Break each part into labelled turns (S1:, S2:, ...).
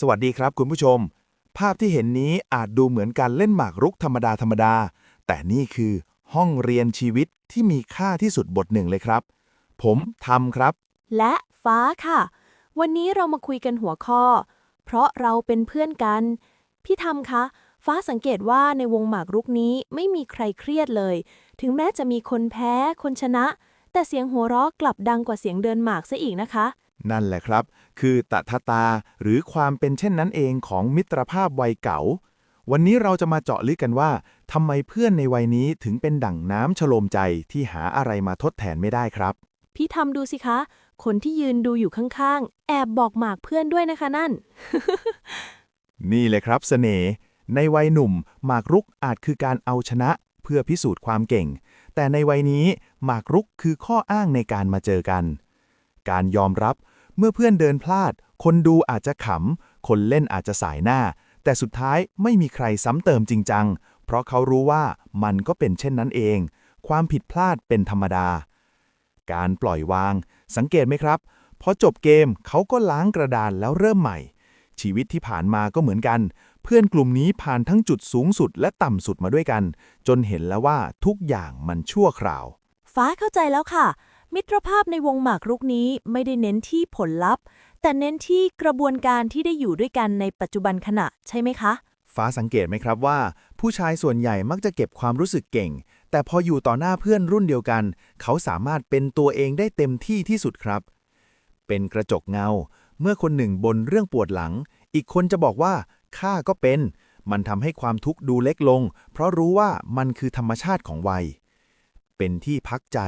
S1: สวัสดีครับคุณผู้ชม ภาพที่เห็นนี้อาจดูเหมือนการเล่นหมากรุกธรรมดาธรรมดา แต่นี่คือห้องเรียนชีวิตที่มีค่าที่สุดบทหนึ่งเลยครับ ผมทำครับ
S2: และฟ้าค่ะ วันนี้เรามาคุยกันหัวข้อ เพราะเราเป็นเพื่อนกัน พี่ทำคะ ฟ้าสังเกตว่าในวงหมากรุกนี้ไม่มีใครเครียดเลย ถึงแม้จะมีคนแพ้ คนชนะ แต่เสียงหัวเราะกลับดังกว่าเสียงเดินหมากซะอีกนะคะ
S1: นั่นแหละครับ คือตถตาหรือความเป็นเช่นนั้นเองของมิตรภาพวัยเก่า วันนี้เราจะมาเจาะลึกกันว่าทำไมเพื่อนในวัยนี้ถึงเป็นดั่งน้ำชโลมใจที่หาอะไรมาทดแทนไม่ได้ครับ
S2: พี่ทำดูสิคะ คนที่ยืนดูอยู่ข้างๆ แอบบอกหมากเพื่อนด้วยนะคะนั่น
S1: นี่เลยครับเสน่ห์ในวัยหนุ่ม หมากรุกอาจคือการเอาชนะ เพื่อพิสูจน์ความเก่ง แต่ในวัยนี้หมากรุกคือข้ออ้างในการมาเจอกัน การยอมรับ เมื่อเพื่อนเดินพลาด คนดูอาจจะขำ คนเล่นอาจจะสายหน้า แต่สุดท้ายไม่มีใครซ้ำเติมจริงจัง เพราะเขารู้ว่ามันก็เป็นเช่นนั้นเอง ความผิดพลาดเป็นธรรมดา การปล่อยวาง สังเกตไหมครับ พอจบเกมเขาก็ล้างกระดานแล้วเริ่มใหม่ ชีวิตที่ผ่านมาก็เหมือนกัน เพื่อนกลุ่มนี้ผ่านทั้งจุดสูงสุดและต่ำสุดมาด้วยกัน จนเห็นแล้วว่าทุกอย่างมันชั่วคราว
S2: ฟ้าเข้าใจแล้วค่ะ มิตรภาพในวงหมากรุกนี้ไม่ได้เน้นที่ผลลัพธ์ แต่เน้นที่กระบวนการที่ได้อยู่ด้วยกันในปัจจุบันขณะใช่ไหมคะ
S1: ฟ้าสังเกตไหมครับว่า ผู้ชายส่วนใหญ่มักจะเก็บความรู้สึกเก่ง แต่พออยู่ต่อหน้าเพื่อนรุ่นเดียวกัน เขาสามารถเป็นตัวเองได้เต็มที่ที่สุดครับ เป็นกระจกเงา เมื่อคนหนึ่งบนเรื่องปวดหลัง อีกคนจะบอกว่าข้าก็เป็น มันทำให้ความทุกข์ดูเล็กลง เพราะรู้ว่ามันคือธรรมชาติของวัย เป็นที่พักใจ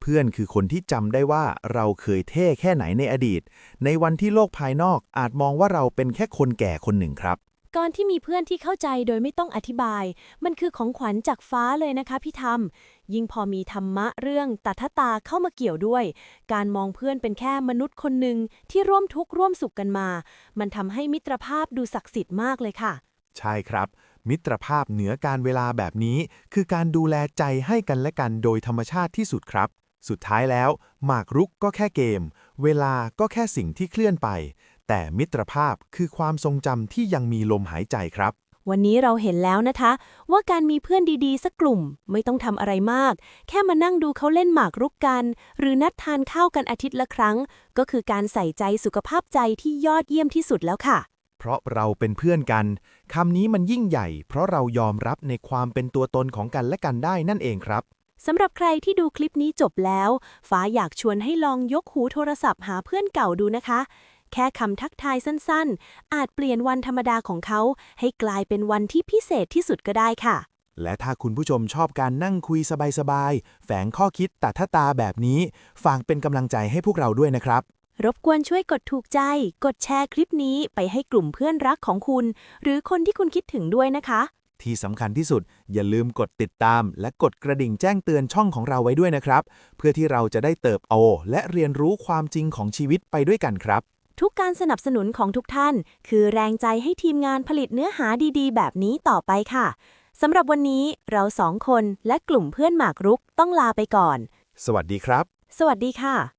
S1: เพื่อนคือคนที่จำได้ว่าเราเคยเท่แค่ไหนในอดีต ในวันที่โลกภายนอกอาจมองว่าเราเป็นแค่คนแก่คนหนึ่งครับ
S2: การที่มีเพื่อนที่เข้าใจโดยไม่ต้องอธิบาย มันคือของขวัญจากฟ้าเลยนะคะพี่ธรรม ยิ่งพอมีธรรมะเรื่องตัทตาเข้ามาเกี่ยวด้วย การมองเพื่อนเป็นแค่มนุษย์คนหนึ่งที่ร่วมทุกข์ร่วมสุขกันมา มันทำให้มิตรภาพดูศักดิ์สิทธิ์มากเลยค่ะ
S1: ใช่ครับ มิตรภาพเหนือการเวลาแบบนี้ คือการดูแลใจให้กันและกันโดยธรรมชาติที่สุดครับ สุดท้ายแล้ว หมากรุกก็แค่เกม เวลาก็แค่สิ่งที่เคลื่อนไป แต่มิตรภาพคือความทรงจำที่ยังมีลมหายใจครับ
S2: วันนี้เราเห็นแล้วนะคะ ว่าการมีเพื่อนดีๆ สักกลุ่มไม่ต้องทำอะไรมาก แค่มานั่งดูเขาเล่นหมากรุกกัน หรือนัดทานข้าวกันอาทิตย์ละครั้ง ก็คือการใส่ใจสุขภาพใจที่ยอดเยี่ยมที่สุดแล้วค่ะ
S1: เพราะเราเป็นเพื่อนกันคำนี้มันยิ่งใหญ่ เพราะเรายอมรับในความเป็นตัวตนของกันและกันได้นั่นเองครับ
S2: สำหรับใครที่ดูคลิปนี้จบแล้ว ฟ้าอยากชวนให้ลองยกหูโทรศัพท์หาเพื่อนเก่าดูนะคะ แค่คำทักทายสั้นๆ อาจเปลี่ยนวันธรรมดาของเขา ให้กลายเป็นวันที่พิเศษที่สุดก็ได้ค่ะ
S1: และถ้าคุณผู้ชมชอบการนั่งคุยสบายๆ แฝงข้อคิดแต่ถ้าตาแบบนี้ฝากเป็นกำลังใจให้พวกเราด้วยนะครับ
S2: รบกวนช่วยกดถูกใจ กดแชร์คลิปนี้ไปให้กลุ่มเพื่อนรักของคุณ หรือคนที่คุณคิดถึงด้วยนะคะ
S1: ที่สำคัญที่สุด อย่าลืมกดติดตาม และกดกระดิ่งแจ้งเตือนช่องของเราไว้ด้วยนะครับ เพื่อที่เราจะได้เติบโตและเรียนรู้ความจริงของชีวิตไปด้วยกันครับ
S2: ทุกการสนับสนุนของทุกท่าน คือแรงใจให้ทีมงานผลิตเนื้อหาดีๆ แบบนี้ต่อไปค่ะสำหรับวันนี้เราสองคนและกลุ่มเพื่อนหมากรุกต้องลาไปก่อน
S1: สวัสดีครับ
S2: สวัสดีค่ะ